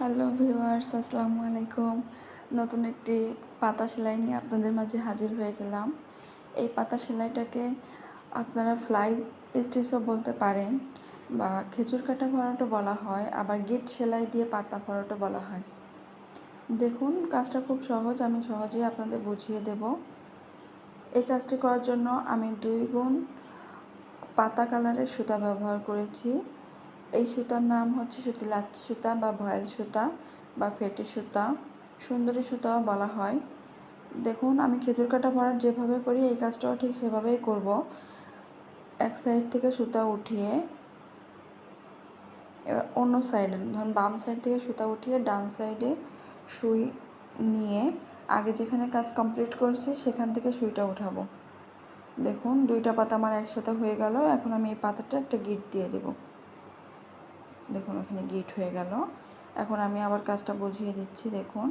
Hello viewers, আসসালামু আলাইকুম। নতুন একটি পাতা সেলাই নিয়ে আপনাদের মাঝে হাজির হয়ে গেলাম। এই পাতা সেলাইটাকে আপনারা ফ্লাই স্টিচও বলতে পারেন বা খেজুর কাটা ভরাটো বলা হয়, আবার গিট সেলাই দিয়ে পাতা ভরাটো বলা হয়। দেখুন, কাজটা খুব সহজ, আমি সহজেই আপনাদের বুঝিয়ে দেব। এই কাজটি করার জন্য আমি দুই গুণ পাতা কালারের সুতা ব্যবহার করেছি। এই সুতার নাম হচ্ছে সুতি লাচ্ছি সুতা বা ভয়েল সুতা বা ফেটে সুতা। সুন্দরী সুতাও বলা হয়। দেখুন, আমি খেজুর কাটা ভরাট যেভাবে করি, এই কাজটাও ঠিক সেভাবেই করব। এক সাইড থেকে সুতা উঠিয়ে, এবার অন্য সাইডে, ধরুন বাম সাইড থেকে সুতা উঠিয়ে ডান সাইডে সুই নিয়ে আগে যেখানে কাজ কমপ্লিট করছি, সেখান থেকে সুইটা উঠাবো। দেখুন, দুইটা পাতা আমার একসাথে হয়ে গেল, এখন আমি এই পাতাটা একটা গিট দিয়ে দেবো। দেখুন, এখানে গিট হয়ে গেল। এখন আমি আবার কাজটা বুঝিয়ে দিচ্ছি, দেখুন।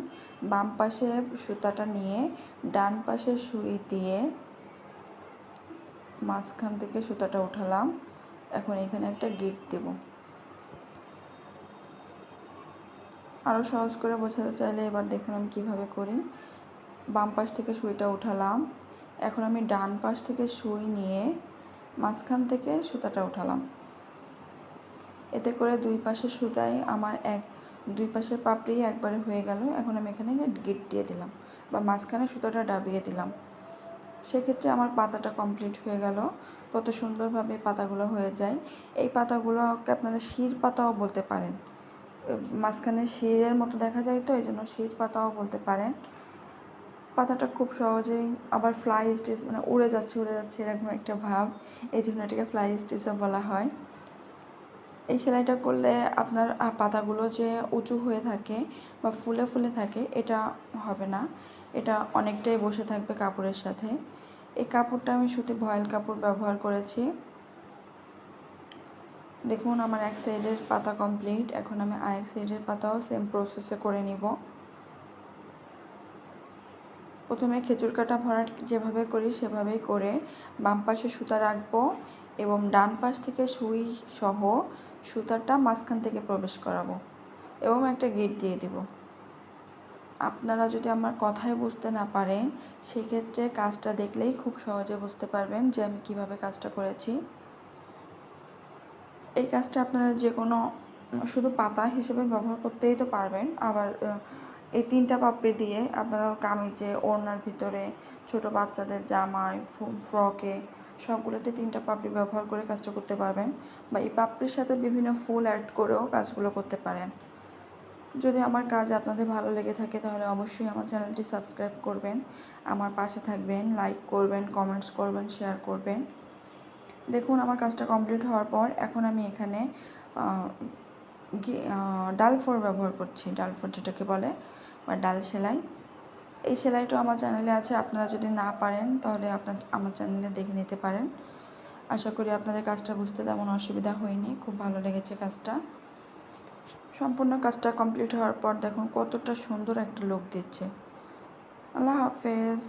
বাম পাশে সুতাটা নিয়ে ডান পাশে সুই দিয়ে মাঝখান থেকে সুতাটা উঠালাম। এখন এখানে একটা গিট দেব। আরও সহজ করে বোঝাতে চাইলে এবার দেখুন আমি কীভাবে করি। বাম পাশ থেকে সুইটা উঠালাম। এখন আমি ডান পাশ থেকে সুই নিয়ে মাঝখান থেকে সুতাটা উঠালাম। এতে করে দুই পাশের সুতায় আমার এক, দুই পাশের পাপড়ি একবারে হয়ে গেল। এখন আমি এখানে গিট দিয়ে দিলাম বা মাঝখানে সুতোটা ডাবিয়ে দিলাম। সেক্ষেত্রে আমার পাতাটা কমপ্লিট হয়ে গেল। কত সুন্দরভাবে পাতাগুলো হয়ে যায়। এই পাতাগুলোকে আপনারা শির পাতাও বলতে পারেন। মাঝখানে শিরের মতো দেখা যায় তো এই জন্য শির পাতাও বলতে পারেন। পাতাটা খুব সহজেই আবার ফ্লাই স্টিচ মানে উড়ে যাচ্ছে উড়ে যাচ্ছে, এরকম একটা ভাব। এই জন্য এটাকে ফ্লাই স্টিচও বলা হয়। এই সেলাইটা করলে আপনার পাতাগুলো যে উঁচু হয়ে থাকে বা ফুলে ফুলে থাকে, এটা হবে না। এটা অনেকটাই বসে থাকবে কাপড়ের সাথে। এই কাপড়টা আমি সুতি ভয়েল কাপড় ব্যবহার করেছি। দেখুন, আমার এক সাইডের পাতা কমপ্লিট। এখন আমি আরেক সাইডের পাতাও সেম প্রসেসে করে নিব। প্রথমে খেজুর কাটা ভরাট যেভাবে করি, সেভাবেই করে বাম পাশে সুতা রাখব এবং ডান পাশ থেকে সুই সহ সুতাটা মাঝখান থেকে প্রবেশ করাবো এবং একটা গেট দিয়ে দিব। আপনারা যদি আমার কথায় বুঝতে না পারেন, সেক্ষেত্রে কাজটা দেখলেই খুব সহজে বুঝতে পারবেন যে আমি কীভাবে কাজটা করেছি। এই কাজটা আপনারা যে কোনো শুধু পাতা হিসেবে ব্যবহার করতেই তো পারবেন, আবার এই তিনটা পাপড়ি দিয়ে আপনারা কামিজে, ওড়নার ভিতরে, ছোট বাচ্চাদের জামায় ফ্রকে, সবগুলোতে তিনটা পাপড়ি ব্যবহার করে কাজটা করতে পারবেন বা এই পাপড়ির সাথে বিভিন্ন ফুল অ্যাড করেও কাজগুলো করতে পারেন। যদি আমার কাজ আপনাদের ভালো লেগে থাকে তাহলে অবশ্যই আমার চ্যানেলটি সাবস্ক্রাইব করবেন, আমার পাশে থাকবেন লাইক করবেন কমেন্টস করবেন শেয়ার করবেন। দেখুন, আমার কাজটা কমপ্লিট হওয়ার পর এখন আমি এখানে ডাল ফোর ব্যবহার করছি ডাল ফোর যেটাকে বলে, বা ডাল সেলাই। এই সেলাইটা আমার চ্যানেলে আছে, আপনারা যদি না পারেন, তাহলে আপনার, আমার চ্যানেলে দেখে নিতে পারেন। আশা করি আপনাদের কাজটা বুঝতে তেমন অসুবিধা হয়নি, খুব ভালো লেগেছে কাজটা। সম্পূর্ণ কাজটা কমপ্লিট হওয়ার পর দেখুন কতটা সুন্দর একটা লোক দিচ্ছে। আল্লাহ হাফেজ।